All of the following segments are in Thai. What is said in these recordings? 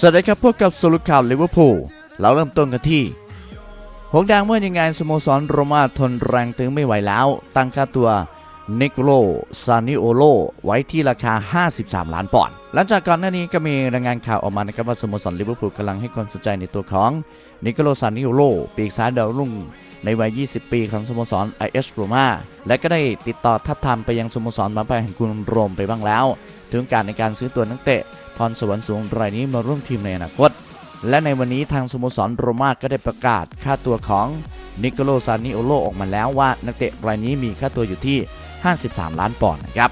สวัสดีครับพวกกับสรุปข่าวลิเวอร์พูลเราเริ่มต้นกันที่หงแดงเมื่อยังไงสโมสรโรม่าทนแรงตึงไม่ไหวแล้ว ตั้งค่าตัวนิโคลซานิโอโลไว้ที่ราคา 53 ล้านปอนด์หลังจากก่อนหน้านี้ก็มีรายงานข่าวออกมานะครับว่าสโมสรลิเวอร์พูลกำลังให้ความสนใจในตัวของนิโคลซานิโอโลปีกซ้ายดาวรุ่งในวัย 20 ปีของสโมสร IS Roma และก็ได้ติดต่อทับทามไปยังสโมสรมาไปแห่งกรุงโรมไปบ้างแล้ว ถึงการในการซื้อตัวนักเตะพรสวรรค์สูงรายนี้มาร่วมทีมในอนาคต และในวันนี้ทางสโมสรโรม่าก็ได้ประกาศค่าตัวของนิโคโลซานิโอโลออกมาแล้วว่านักเตะรายนี้มีค่าตัวอยู่ที่ 53 ล้านปอนด์นะครับ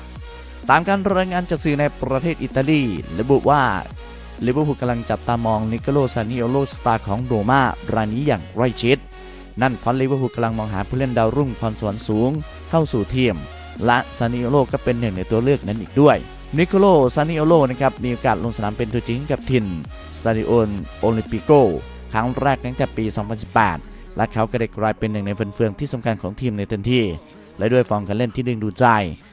ตามการรายงานจากสื่อในประเทศอิตาลีระบุว่าลิเวอร์พูลกำลังจับตามองนิโคโลซานิโอโลสตาร์ของโรม่ารายนี้อย่างใกล้ชิด นั่นเพราะลิเวอร์พูลกำลังมองหาผู้เล่นดาวรุ่งพรสวรรค์สูง เข้าสู่ทีม และซานิโอโลก็เป็นหนึ่งในตัวเลือกนั้นอีกด้วย นิโคโลซานิโอโลนะครับมีโอกาสลงสนามเป็นตัวจริงกับทินสตาดิโอนโอลิมปิโกครั้งแรกตั้งแต่ปี 2018 และเขาก็ได้กลายเป็นหนึ่งในฟันเฟืองที่สำคัญของทีมในทันทีและด้วยฟอร์มการเล่นที่ดึงดูดใจ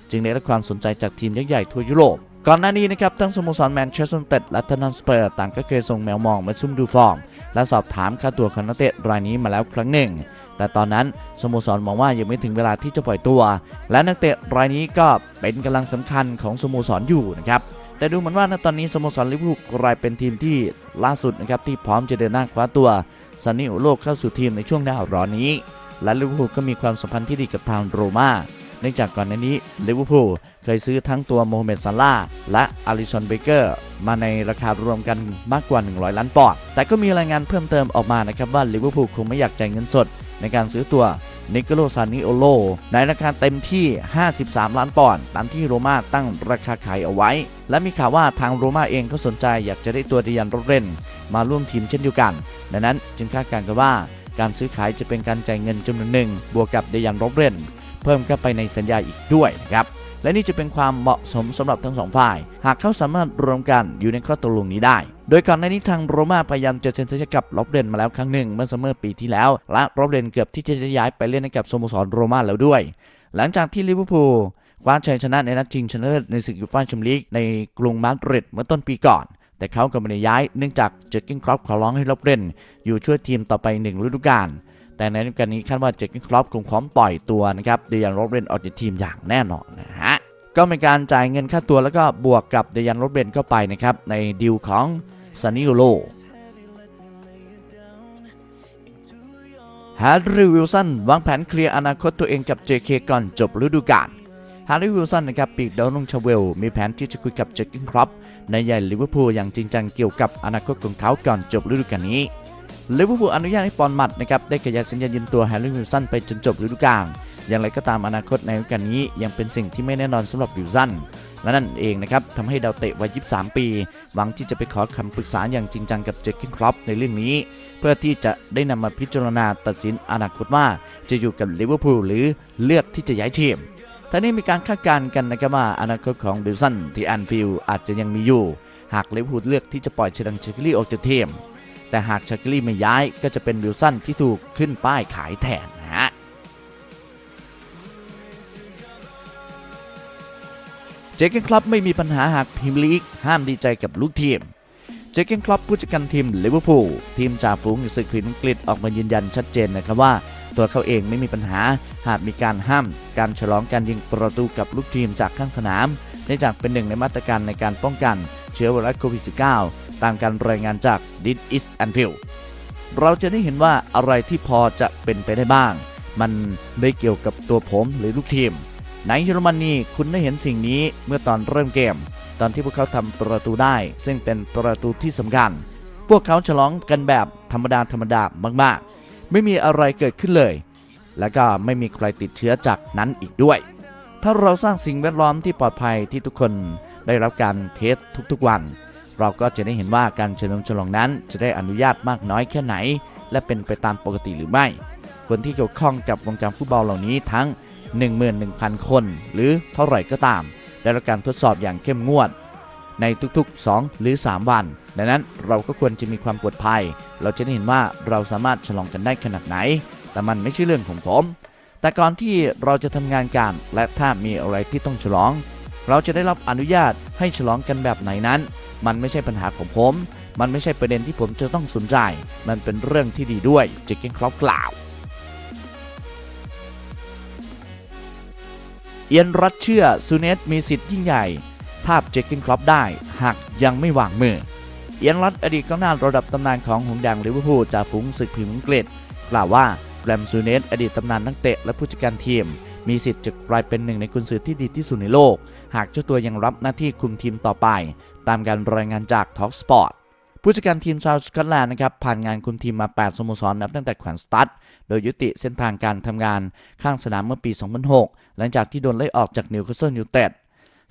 จึงได้รับความสนใจจากทีมยักษ์ใหญ่ทั่วยุโรป ก่อนหน้านี้นะครับ ทั้งสโมสรแมนเชสเตอร์ยูไนเต็ดและทนันสเปอร์ต่างก็เคยส่งแมวมองมาซุ่มดูฟอร์ม และสอบถามค่าตัวของนักเตะรายนี้มาแล้วครั้งหนึ่ง แต่ตอนนั้นสโมสรมองว่ายังไม่ถึงเวลาที่จะปล่อยตัว และนักเตะรายนี้ก็เป็นกำลังสำคัญของสโมสรอยู่นะครับแต่ดูเหมือนว่าณตอนนี้สโมสรลิเวอร์พูลกลายเป็นทีมที่ล่าสุดนะครับที่พร้อมจะเดินหน้าคว้าตัวซันนี่โอโลกเข้าสู่ทีมในช่วงหน้าร้อนนี้ และลิเวอร์พูลก็มีความสัมพันธ์ที่ดีกับทางโรม่าเนื่องจากก่อนหน้านี้ลิเวอร์พูลเคยซื้อทั้งตัวโมฮัมเหม็ดซาลาและอาริสันเบเกอร์มาในราคารวมกันมากกว่า 100 ล้านปอนด์แต่ก็มีรายงานเพิ่มเติมออกมานะครับว่าลิเวอร์พูลคงไม่อยากจ่ายเงินสด ในการซื้อตัวนิโคโลซานิโอโลในราคาเต็มที่ 53 ล้านปอนด์ตามที่โรม่าตั้งราคาขายเอาไว้ และมีข่าวว่าทางโรม่าเองก็สนใจอยากจะได้ตัวดิยันโรเรนมาร่วมทีมเช่นเดียวกัน ดังนั้นจึงคาดการณ์กันว่าการซื้อขายจะเป็นการจ่ายเงินจำนวนหนึ่งบวกกับเดยันโรเรนเพิ่มเข้าไปในสัญญาอีกด้วยนะครับ และนี่จะเป็นความเหมาะสมสำหรับทั้งสองฝ่าย หากเขาสามารถรวมกันอยู่ในข้อตกลงนี้ได้ โดยก่อนหน้านี้ทางโรม่าพยายามจะเซ็นสัญญากับล็อบเดนมาแล้วครั้งหนึ่งเมื่อซัมเมอร์ปีที่แล้ว และล็อบเดนเกือบที่จะย้ายไปเล่นให้กับสโมสรโรม่าแล้วด้วย หลังจากที่ลิเวอร์พูลคว้าชัยชนะในนัดชิงชนะเลิศในศึกยูฟ่าแชมเปี้ยนลีกในกรุงมาดริดเมื่อต้นปีก่อนแต่เขาก็ไม่ได้ย้ายเนื่องจากเจอร์กินครอปขอร้องให้ล็อบเดนอยู่ช่วยทีมต่อไปหนึ่งฤดูกาล แต่ในกาลนี้คาดว่าเจคกินครอปคงพร้อมปล่อยตัวนะครับเดยันโรเบนออกจากทีมอย่างแน่นอนนะฮะก็เป็นการจ่ายเงินค่าตัวแล้วก็บวกกับเดยันโรเบนเข้าไปนะครับในดีลของซานิโอโลฮาร์รีวิลสันวางแผนเคลียร์อนาคตตัวเองกับ JK ก่อนจบฤดูกาลฮาร์รีวิลสันนะครับปีกดาวรุ่งชาเวล มีแผนที่จะคุยกับเจคกินครอปในใหญ่ลิเวอร์พูลอย่างจริงจังเกี่ยวกับอนาคตของเขาก่อนจบฤดูกาลนี้ ลิเวอร์พูลอนุญาตให้ปอนมัดนะครับได้ขยายสัญญายืมตัวแฮร์รี่วิลสันไปจนจบฤดูกาลอย่างไรก็ตามอนาคตในฤดูกาลนี้ยังเป็นสิ่งที่ไม่แน่นอนสำหรับวิลสันและนั่นเองนะครับทำให้ดาวเตะวัย 23 ปี หวังที่จะไปขอคำปรึกษาอย่างจริงจังกับเจคกินครอปในเรื่องนี้ เพื่อที่จะได้นำมาพิจารณาตัดสินอนาคตว่า จะอยู่กับลิเวอร์พูลหรือเลือกที่จะย้ายทีมท่านี้มีการคาดการณ์กันนะครับว่าอนาคตของวิลสันที่แอนฟิลด์อาจจะยังมีอยู่ หากลิเวอร์พูลเลือกที่จะปล่อยเชดังเชคลี่ออกจากทีม แต่หากชักกลี่ไม่ย้ายก็จะเป็นวิลสันที่ถูกขึ้นป้ายขายแทนนะฮะเจเกนคลับไม่มีปัญหาหากพรีมลีกห้ามดีใจกับลูกทีมเจเกนคลับผู้จัดการทีมลิเวอร์พูลทีมจ่าฝูงในศึกพรีเมียร์อังกฤษออกมายืนยันชัดเจนนะครับว่า ตัวเขาเองไม่มีปัญหาหากมีการห้าม การฉลองการยิงประตูกับลูกทีมจากข้างสนามเนื่องจากเป็นหนึ่งในมาตรการในการป้องกันเชื้อไวรัสโควิด -19 ตามการรายงานจาก This is Anfield เราจะได้เห็นว่าอะไรที่พอจะเป็นไปได้บ้าง มันไม่เกี่ยวกับตัวผมหรือลูกทีม ในเยอรมนีคุณได้เห็นสิ่งนี้เมื่อตอนเริ่มเกม ตอนที่พวกเขาทำประตูได้ ซึ่งเป็นประตูที่สำคัญ พวกเขาฉลองกันแบบธรรมดาธรรมดามาก ๆ ไม่มีอะไรเกิดขึ้นเลย และก็ไม่มีใครติดเชื้อจากนั้นอีกด้วย ถ้าเราสร้างสิ่งแวดล้อมที่ปลอดภัยที่ทุกคนได้รับการเทสทุกๆวัน เราก็จะได้เห็นว่าการเฉลิมฉลองนั้นจะได้อนุญาตมากน้อยแค่ไหน และเป็นไปตามปกติหรือไม่ คนที่เกี่ยวข้องกับวงการฟุตบอลเหล่านี้ทั้ง 11,000 คน หรือเท่าไหร่ก็ตาม ได้รับการทดสอบอย่างเข้มงวด ในทุกๆ 2 หรือ 3 วัน ดังนั้นเราก็ควรจะมีความปลอดภัย เราจะได้เห็นว่าเราสามารถฉลองกันได้ขนาดไหน แต่มันไม่ใช่เรื่องของผม แต่ก่อนที่เราจะทำงานกันและถ้ามีอะไรที่ต้องฉลอง เราจะได้รับอนุญาตให้ฉลองกันแบบไหนนั้น มันไม่ใช่ปัญหาของผม มันไม่ใช่ประเด็นที่ผมจะต้องสนใจ มันเป็นเรื่องที่ดีด้วยเจคเกนครอปกล่าวเอียนรัดเชื่อซูเนสมีสิทธิ์ยิ่งใหญ่ทาบเจคเกนครอปได้ หากยังไม่วางมือ เอียนรัดอดีตกองหน้าระดับตำนานของหงแดงลิเวอร์พูลจากฝูงศึกพิมพ์อังกฤษกล่าวว่าแกรมซูเนสอดีตตำนานนักเตะและผู้จัดการทีม มีสิทธิ์จะกลายเป็นหนึ่งในกุนซือที่ดีที่สุดในโลก หากเจ้าตัวยังรับหน้าที่คุมทีมต่อไป ตามการรายงานจาก Talk Sport ผู้จัดการทีมชาวสกอตแลนด์นะครับผ่านงานคุมทีมมา 8 สโมสรนับตั้งแต่แขวนสตัดโดยยุติเส้นทางการทำงานข้างสนามเมื่อปี 2006 หลังจากที่โดนไล่ออกจากนิวคาสเซิลยูไนเต็ด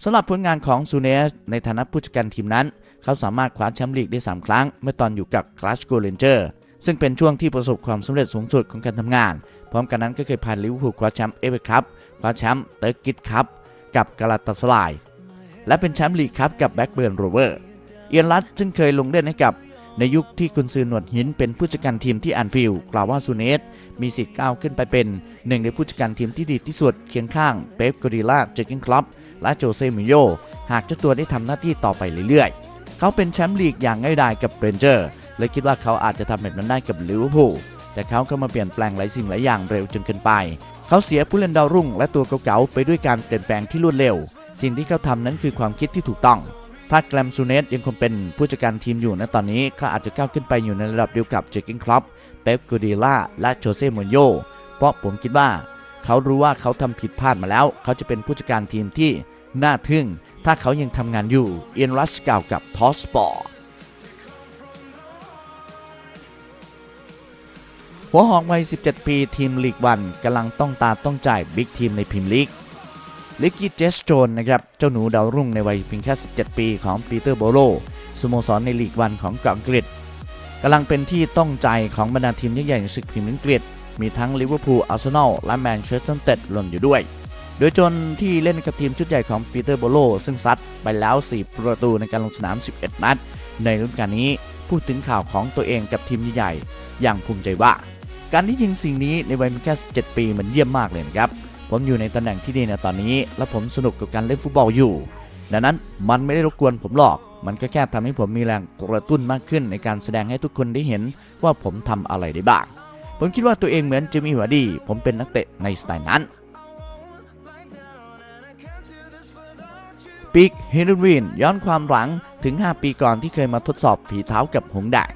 สำหรับผลงานของซูเนสในฐานะผู้จัดการทีมนั้น เขาสามารถคว้าแชมป์ลีกได้ 3 ครั้ง เมื่อตอนอยู่กับกลาสโกเรนเจอร์ซึ่งเป็นช่วงที่ประสบความสำเร็จสูงสุดของการทำงาน พร้อมกันนั้นก็เคยพาลิเวอร์พูลคว้าแชมป์เอฟเอคัพคว้าแชมป์เตอร์กิตคัพกับกาลาตาสลาย และเป็นแชมป์ลีกคัพกับแบ็กเบิร์นโรเวอร์ เอียนรัตซึ่งเคยลงเล่นให้กับในยุคที่กุนซือหนวดหินเป็นผู้จัดการทีมที่แอนฟิลกล่าวว่าซูเนสมีสิทธิ์ก้าวขึ้นไปเป็นหนึ่งในผู้จัดการทีมที่ดีที่สุดเคียงข้างเป๊ปกอริลลาเจอร์เกนคลับและโจเซมิโยหากเจ้าตัวได้ทำหน้าที่ต่อไปเรื่อยๆ เขาเป็นแชมป์ลีกอย่างง่ายดายกับเรนเจอร์และคิดว่าเขาอาจจะทำแบบนั้นได้กับลิเวอร์พูล แต่เขาก็มาเปลี่ยนแปลงหลายสิ่งหลายอย่างเร็วจนเกินไป เขาเสียผู้เล่นดาวรุ่ง และตัวเก่าๆไปด้วยการเปลี่ยนแปลงที่รวดเร็ว สิ่งที่เขาทำนั้นคือความคิดที่ถูกต้อง ถ้าแกรมซูเนสยังคงเป็นผู้จัดการทีมอยู่ในตอนนี้เขาอาจจะก้าวขึ้นไปอยู่ในระดับเดียวกับเจอร์เกินคลับเป๊ปกูดิล่าและโจเซ่มูรินโญ่เพราะผมคิดว่า เขารู้ว่าเขาทำผิดพลาดมาแล้ว เขาจะเป็นผู้จัดการทีมที่น่าทึ่ง ถ้าเขายังทำงานอยู่เอียนรัชกล่าวกับทอสปอร์ หัวหอกวัย 17 ปีทีมลีกวันกำลังต้องตาต้องจ่ายบิ๊กทีมในพรีมลีกลิกกี้เจสโจนนะครับเจ้าหนูดาวรุ่งในวัยเพียงแค่ 17 ปีของปีเตอร์โบโลสโมสรในลีกวันของอังกฤษกำลังเป็นที่ต้องใจของบรรดาทีมยักษ์ใหญ่ในศึกพรีเมียร์อังกฤษมีทั้งลิเวอร์พูลอาร์เซนอลและแมนเชสเตอร์ยูไนเต็ดหล่นอยู่ด้วย โดยจนที่เล่นกับทีมชุดใหญ่ของปีเตอร์โบโลซึ่งซัดไปแล้ว 4 ประตูในการลงสนาม 11 นัด ในฤดูกาลนี้พูดถึงข่าวของตัวเองกับทีมใหญ่อย่างภูมิใจว่า การที่ยิงสิ่งนี้ในวัยเพียงแค่17 ปีมันเยี่ยมมากเลยนะครับ ผมอยู่ในตำแหน่งที่ดีในตอนนี้ และผมสนุกกับการเล่นฟุตบอลอยู่ ดังนั้นมันไม่ได้รบกวนผมหรอก มันก็แค่ทำให้ผมมีแรงกระตุ้นมากขึ้นในการแสดงให้ทุกคนได้เห็นว่าผมทำอะไรได้บ้าง ผมคิดว่าตัวเองเหมือนเจมี่หัวดี ผมเป็นนักเตะในสไตล์นั้นปีกเฮนรีนย้อนความหลังถึง 5 ปีก่อนที่เคยมาทดสอบฝีเท้ากับหงแดง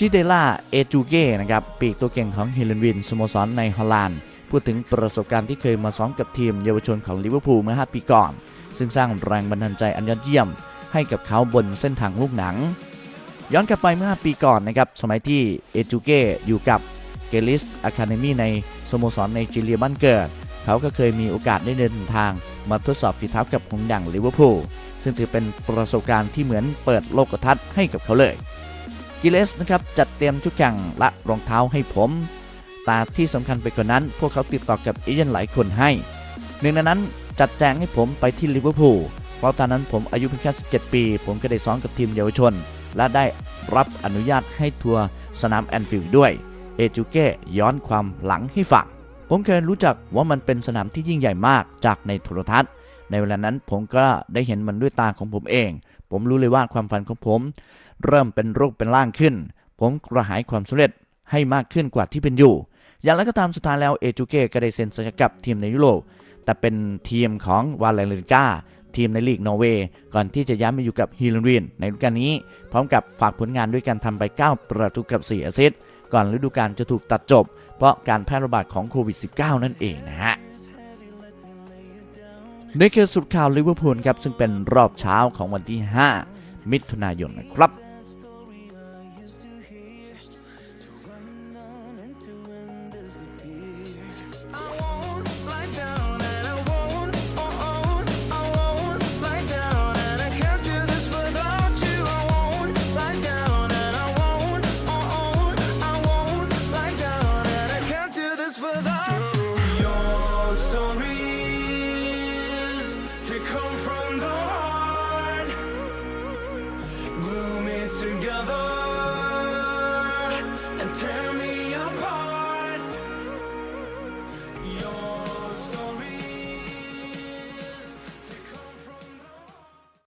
ชิเดล่า เอจูเก้นะครับปีกตัวเก่งของเฮเลนวินสโมสรในฮอลแลนด์พูดถึงประสบการณ์ที่เคยมาซ้อมกับทีมเยาวชนของลิเวอร์พูลเมื่อ 5 ปีก่อน ซึ่งสร้างแรงบันดาลใจอันยอดเยี่ยม ให้กับเขาบนเส้นทางลูกหนัง ย้อนกลับไปเมื่อ 5 ปีก่อนนะครับสมัยที่เอจูเก้อยู่กับเกลิสอะคาเดมีในสโมสรในจีเรียบ้านเกิด เขาก็เคยมีโอกาสได้เดินทางมาทดสอบฝีเท้ากับหงดังลิเวอร์พูลซึ่งถือเป็นประสบการณ์ที่เหมือนเปิดโลกทัศน์ให้กับเขาเลย กิเลสนะครับจัดเตรียมชุดแข่างและรองเท้าให้ผมแต่ที่สำคัญไปกว่านั้น พวกเขาติดต่อกับเอเย่นหลายคนให้ หนึ่งในนั้นจัดแจงให้ผมไปที่ลิเวอร์พูล เพราะตอนนั้นผมอายุเพียงแค่17 ปี ผมก็ได้ซ้อมกับทีมเยาวชน และได้รับอนุญาตให้ทัวร์สนามแอนฟิลด์ด้วย เอจูเก้ย้อนความหลังให้ฟัง ผมเคยรู้จักว่ามันเป็นสนามที่ยิ่งใหญ่มากจากในโทรทัศน์ ในเวลานั้นผมก็ได้เห็นมันด้วยตาของผมเอง ผมรู้เลยว่าความฝันของผม เริ่มเป็นรูปเป็นร่างขึ้น ผมกระหายความสำเร็จให้มากขึ้นกว่าที่เป็นอยู่ อย่างไรก็ตามสุดท้ายแล้วเอจูเก้ก็ได้เซ็นสัญญากับทีมในยุโรปแต่เป็นทีมของวาเลนกาทีมในลีกนอร์เวย์ก่อนที่จะย้ายมาอยู่กับฮิลรินในฤดูกาลนี้ พร้อมกับฝากผลงานด้วยการทำไป 9 ประตูกับ 4 แอสซิสต์ก่อนฤดูกาลจะถูกตัดจบ เพราะการแพร่ระบาดของโควิด -19 นั่นเองนะฮะ ในี่คืสุดข่าวลิเวอร์พูลครับ ซึ่งเป็นรอบเช้าของวันที่ 5 มิถุนายนนะครับ